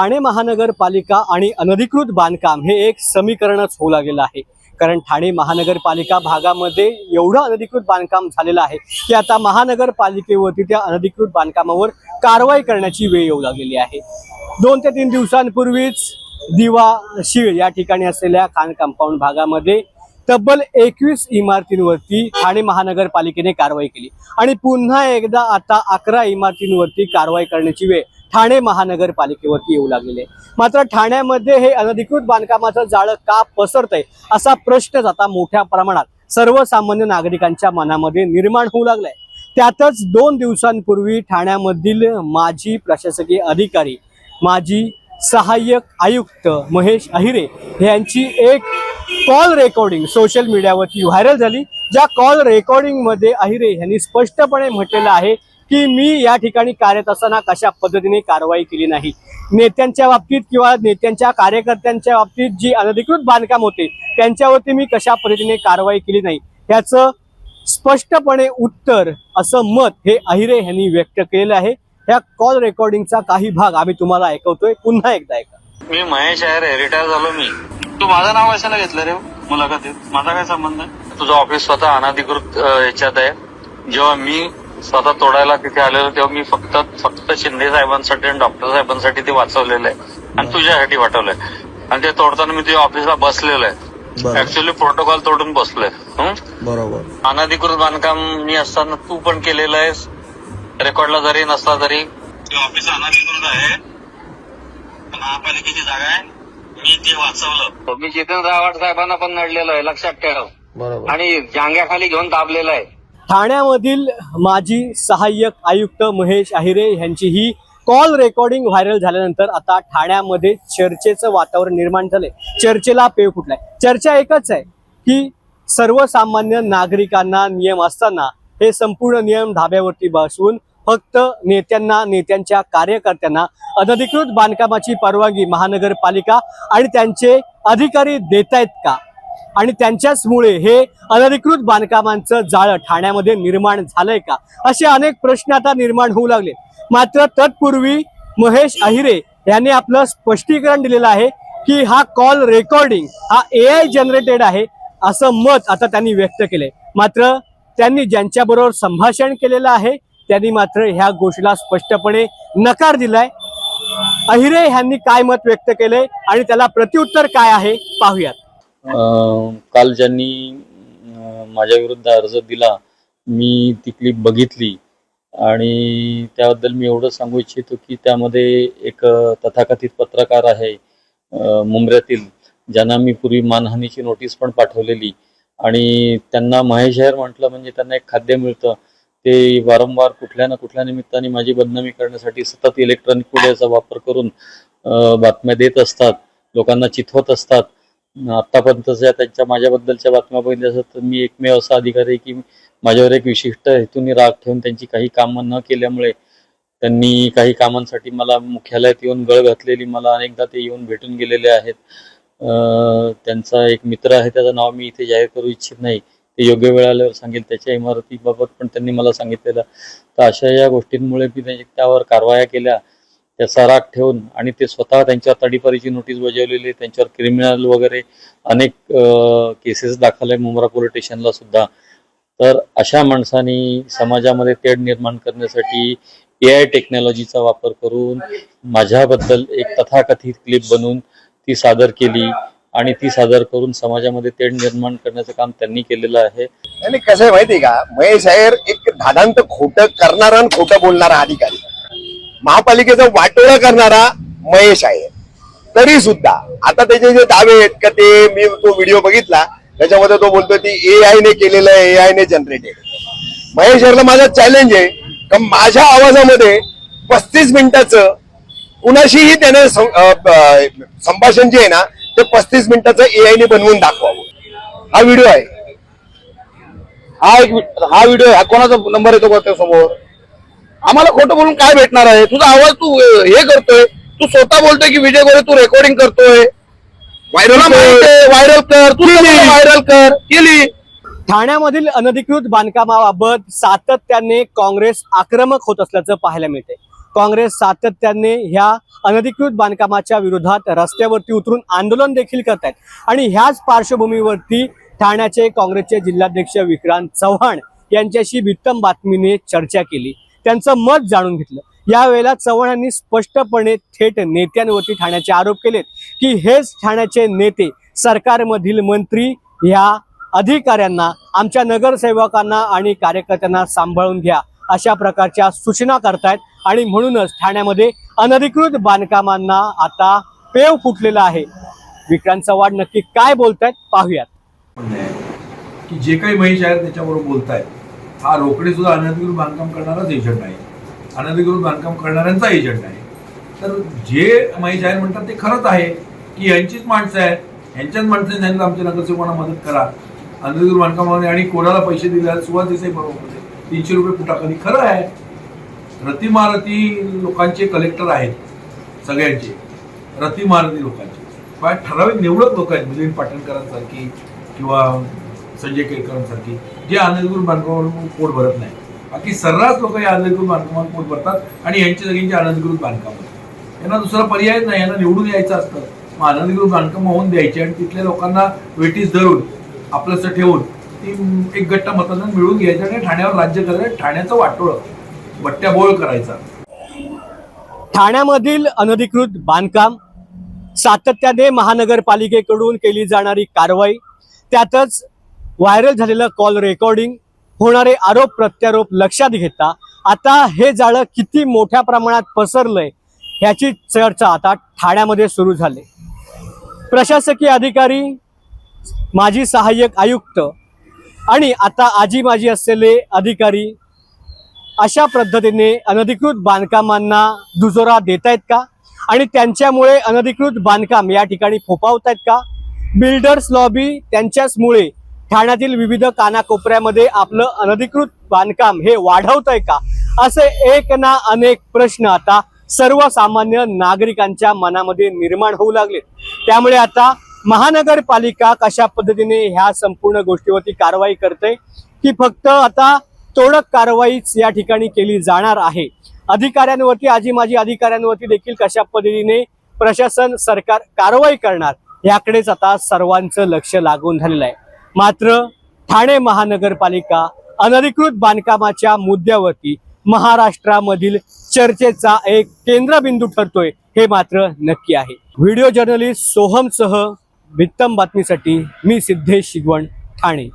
ठाणे महानगरपालिका आणि अनधिकृत बांधकाम हे एक समीकरणच होऊ लागलेलं आहे. कारण ठाणे महानगरपालिका भागामध्ये एवढं अनधिकृत बांधकाम झालेलं आहे की आता महानगरपालिकेवरती त्या अनधिकृत बांधकामावर कारवाई करण्याची वेळ येऊ लागलेली आहे. दोन ते तीन दिवसांपूर्वीच दिवा शीळ या ठिकाणी असलेल्या खान कंपाऊंड भागामध्ये तब्बल एकवीस इमारतींवरती ठाणे महानगरपालिकेने कारवाई केली. आणि पुन्हा एकदा आता अकरा इमारतींवरती कारवाई करण्याची वेळ ठाणे महानगरपालिकेवरती येऊ लागलेले मात्र ठाण्यामध्ये हे अनधिकृत बांधकामाचं जाळं का पसरतंय असा प्रश्नच आता मोठ्या प्रमाणात सर्वसामान्य नागरिकांच्या मनामध्ये निर्माण होऊ लागलाय. त्यातच दोन दिवसांपूर्वी ठाण्यामधील माजी प्रशासकीय अधिकारी माजी सहाय्यक आयुक्त महेश अहिरे यांची एक कॉल रेकॉर्डिंग सोशल मीडियावरती व्हायरल झाली ज्या कॉल रेकॉर्डिंगमध्ये अहिरे यांनी स्पष्टपणे म्हटलेलं आहे की मी या ठिकाणी कार्यरत असताना कशा पद्धतीने कारवाई केली नाही. नेत्यांच्या बाबतीत किंवा नेत्यांच्या कार्यकर्त्यांच्या बाबतीत जी अनधिकृत बांधकाम होते त्यांच्यावरती मी कशा पद्धतीने कारवाई केली नाही याचं स्पष्टपणे उत्तर असं मत हे अहिरे यांनी व्यक्त केलेलं आहे. या कॉल रेकॉर्डिंगचा काही भाग आम्ही तुम्हाला ऐकवतोय. पुन्हा एकदा ऐका. मी महेश आहे रिटायर झालो मी. तू माझं नाव कशाला घेतलं रे? मुलाखतीत. माझा काय संबंध आहे? तुझं ऑफिस स्वतः अनधिकृत अ, ह्याच्यात आहे. जेव्हा मी स्वतः तोडायला तिथे आलेलो तेव्हा मी फक्त फक्त शिंदे साहेबांसाठी आणि डॉक्टर साहेबांसाठी ते वाचवलेलं आहे आणि तुझ्यासाठी वाटवलंय. आणि ते तोडताना मी तुझ्या ऑफिसला बसलेलो आहे. ऍक्च्युली प्रोटोकॉल तोडून बसलोय. हं? बरोबर. अनधिकृत बांधकाम मी असताना तू पण केलेलं आहेस. रेकॉर्डला जरी नसला तरी. ते ऑफिस अनाधिकृत आहे. महापालिकेची जागा आहे. मी ते वाचवलं. मी जितेंद्र आव्हाड साहेबांना पण नडलेलो आहे. लक्षात ठेव. बरोबर. आणि जांग्याखाली घेऊन दाबलेलं आहे. ठाण्यामधील माजी सहाय्यक आयुक्त महेश अहिरे यांची ही कॉल रेकॉर्डिंग व्हायरल झाल्यानंतर आता ठाण्यामध्ये चर्चेचं वातावरण निर्माण झालंय. चर्चेला पेव फुटलाय. चर्चा एकच आहे की सर्वसामान्य नागरिकांना नियम असताना हे संपूर्ण नियम धाब्यावरती बसवून फक्त नेत्यांना नेत्यांच्या कार्यकर्त्यांना अनधिकृत बांधकामाची परवानगी महानगरपालिका आणि त्यांचे अधिकारी देत आहेत का? आणि त्यांच्याचमुळे हे अनधिकृत बांधकामांचं जाळं ठाण्यामध्ये निर्माण झालंय का? असे अनेक प्रश्न आता निर्माण होऊ लागले. मात्र तत्पूर्वी महेश अहिरे यांनी आपलं स्पष्टीकरण दिलेलं आहे की हा कॉल रेकॉर्डिंग हा ए आय जनरेटेड आहे असं मत आता त्यांनी व्यक्त केलंय. मात्र त्यांनी ज्यांच्याबरोबर संभाषण केलेलं आहे त्यांनी मात्र ह्या गोष्टीला स्पष्टपणे नकार दिलाय. अहिरे यांनी काय मत व्यक्त केले आणि त्याला प्रत्युत्तर काय आहे पाहूयात. काल ज्यांनी माझ्याविरुद्ध माझ्या विरुद्ध अर्ज दिला मी ती क्लिप बघितली. आणि त्याबद्दल मी एवढं सांगू इच्छितो की त्यामध्ये एक तथाकथित पत्रकार आहे मुंबऱ्यातील ज्यांना मी पूर्वी मानहानीची नोटीस पण पाठवलेली. आणि त्यांना माहेशहर म्हटलं म्हणजे त्यांना एक खाद्य मिळतं. ते वारंवार कुठल्या ना कुठल्या निमित्ताने माझी बदनामी करण्यासाठी सतत इलेक्ट्रॉनिक मीडियाचा वापर करून बातम्या देत असतात लोकांना चिथवत असतात. आतापर्यंतच्या त्यांच्या माझ्याबद्दलच्या बातम्या बघितल्या असतात तर मी एकमेव असा अधिकारी आहे की माझ्यावर एक विशिष्ट हेतूने राग ठेवून त्यांची काही कामं न केल्यामुळे त्यांनी काही कामांसाठी मला मुख्यालयात येऊन गळ घातलेली मला अनेकदा ते येऊन भेटून गेलेले आहेत. त्यांचा एक मित्र आहे त्याचं नाव मी इथे जाहीर करू इच्छित नाही. ते योग्य वेळ आल्यावर सांगेल त्याच्या इमारतीबाबत पण त्यांनी मला सांगितलेलं. तर अशा या गोष्टींमुळे मी त्यावर कारवाया केल्या. त्याचा राग ठेवून आणि ते स्वतः त्यांच्या तडीपारीची नोटीस बजावलेली त्यांच्यावर क्रिमिनल वगैरे अनेक केसेस दाखल आहे मुंब्रा पोलीस स्टेशनला सुद्धा. तर अशा माणसांनी समाजामध्ये तेढ निर्माण करण्यासाठी ए आय टेक्नॉलॉजीचा वापर करून माझ्याबद्दल एक तथाकथित क्लिप बनवून ती सादर केली आणि ती सादर करून समाजामध्ये तेढ निर्माण करण्याचं काम त्यांनी केलेलं आहे. आणि कसं आहे माहिती का? महेश अय्यर एक धादांत खोटं करणारा आणि खोटं बोलणारा अधिकारी. महापालिकेचा वाटोळा करणारा महेश आहे. तरी सुद्धा आता त्याचे जे दावे आहेत का ते मी तो व्हिडिओ बघितला त्याच्यामध्ये तो बोलतो ती ए आय ने केलेलं आहे ए आय ने जनरेटेड महेश अय्यरला माझा चॅलेंज आहे का माझ्या आवाजामध्ये पस्तीस मिनिटाचं कुणाशीही त्याने संभाषण जे आहे ना ते पस्तीस मिनिटाचं ए आय ने बनवून दाखवावं. हा व्हिडिओ आहे. हा एक हा व्हिडिओ हा कोणाचा नंबर येतो का त्या समोर आम्हाला खोटं बोलून काय भेटणार आहे? तुझा आवाज तू हे करतोय. तू स्वतः बोलतोय की विजय गोरे तू रेकॉर्डिंग करतोय. व्हायरल व्हायरल कर. तू व्हायरल कर. केली. ठाण्यामधील अनधिकृत बांधकामाबाबत सातत्याने काँग्रेस आक्रमक होत असल्याचं पाहायला मिळते काँग्रेस सातत्याने ह्या अनधिकृत बांधकामाच्या विरोधात रस्त्यावरती उतरून आंदोलन देखील करत आहेत आणि ह्याच पार्श्वभूमीवरती ठाण्याचे काँग्रेसचे जिल्हाध्यक्ष विक्रांत चव्हाण यांच्याशी वित्तम बातमीने चर्चा केली. त्यांचं मत जाणून घेतलं. यावेळेला चव्हाणांनी स्पष्टपणे थेट नेत्यांवरती ठाण्याचे आरोप केलेत की हेच ठाण्याचे नेते सरकारमधील मंत्री ह्या अधिकाऱ्यांना आमच्या नगरसेवकांना आणि कार्यकर्त्यांना सांभाळून घ्या अशा प्रकारच्या सूचना करतायत. आणि म्हणूनच ठाण्यामध्ये अनधिकृत बांधकामांना आता पेव फुटलेला आहे. विक्रांत चव्हाण नक्की काय बोलतायत पाहूयात. की जे काही महेश आहेत त्याच्याबरोबर बोलतायत. हा रोकडे सुद्धा अनधिकृत बांधकाम करणाराच एजंट आहे. अनधिकृत बांधकाम करणाऱ्यांचा एजंट आहे. तर जे माई जाहीर म्हणतात ते खरंच आहे की यांचीच माणसं आहेत. यांच्याच माणसाने त्यांना आमच्या नगरसेवकांना मदत करा. अनधिकृत बांधकामामध्ये आणि कोणाला पैसे दिले सुरुवातीचे बरोबर होते तीनशे रुपये फुटाखाली खरं आहे. रतिमारती लोकांचे कलेक्टर आहेत सगळ्यांचे. रतिमारती लोकांचे. पण ठराविक निवडक लोक आहेत मिलिंद पाटणकरांसारखी किंवा संजय केळकरांसारखी. हे अनधिकृत बांधकामावर पोट भरत नाही. बाकी सर्रास लोक या अनधिकृत बांधकामावर पोट भरतात आणि यांची सगळ्यांची अनधिकृत बांधकाम यांना दुसरा पर्याय नाही यांना निवडून यायचं असतं. मग अनधिकृत बांधकाम होऊन द्यायची आणि तिथल्या लोकांना वेटीस धरून आपलंसं ठेवून ती एक गट्ट मतदान मिळून घ्यायचं आणि ठाण्यावर राज्य करायचं ठाण्याचं वाटोळं बट्ट्याबोळ करायचा. ठाण्यामधील अनधिकृत बांधकाम सातत्याने महानगरपालिकेकडून केली जाणारी कारवाई त्यातच व्हायरल झालेलं कॉल रेकॉर्डिंग होणारे आरोप प्रत्यारोप लक्षात घेता आता हे जाळं किती मोठ्या प्रमाणात पसरलंय ह्याची चर्चा आता ठाण्यामध्ये सुरू झाली. प्रशासकीय अधिकारी माजी सहाय्यक आयुक्त आणि आता आजी माजी असलेले अधिकारी अशा पद्धतीने अनधिकृत बांधकामांना दुजोरा देत आहेत का? आणि त्यांच्यामुळे अनधिकृत बांधकाम या ठिकाणी फोपावत आहेत का? बिल्डर्स लॉबी त्यांच्याचमुळे ठाण्यातील विविध कानाकोपऱ्यामध्ये आपलं अनधिकृत बांधकाम हे वाढवत आहे का? असे एक ना अनेक प्रश्न आता सर्वसामान्य नागरिकांच्या मनामध्ये निर्माण होऊ लागले त्यामुळे आता महानगरपालिका कशा पद्धतीने ह्या संपूर्ण गोष्टीवरती कारवाई करते की फक्त आता तोडक कारवाईच या ठिकाणी केली जाणार आहे. अधिकाऱ्यांवरती आजी माजी अधिकाऱ्यांवरती देखील कशा पद्धतीने प्रशासन सरकार कारवाई करणार याकडेच आता सर्वांचं लक्ष लागून झालेलं आहे. मात्र ठाणे महानगरपालिका अनधिकृत बांधकामाच्या मुद्द्यावरती महाराष्ट्रामधील चर्चेचा एक केंद्रबिंदू ठरतोय हे मात्र नक्की आहे. व्हिडिओ जर्नलिस्ट सोहमसह वित्तम बातमीसाठी मी सिद्धेश शिगवण ठाणे.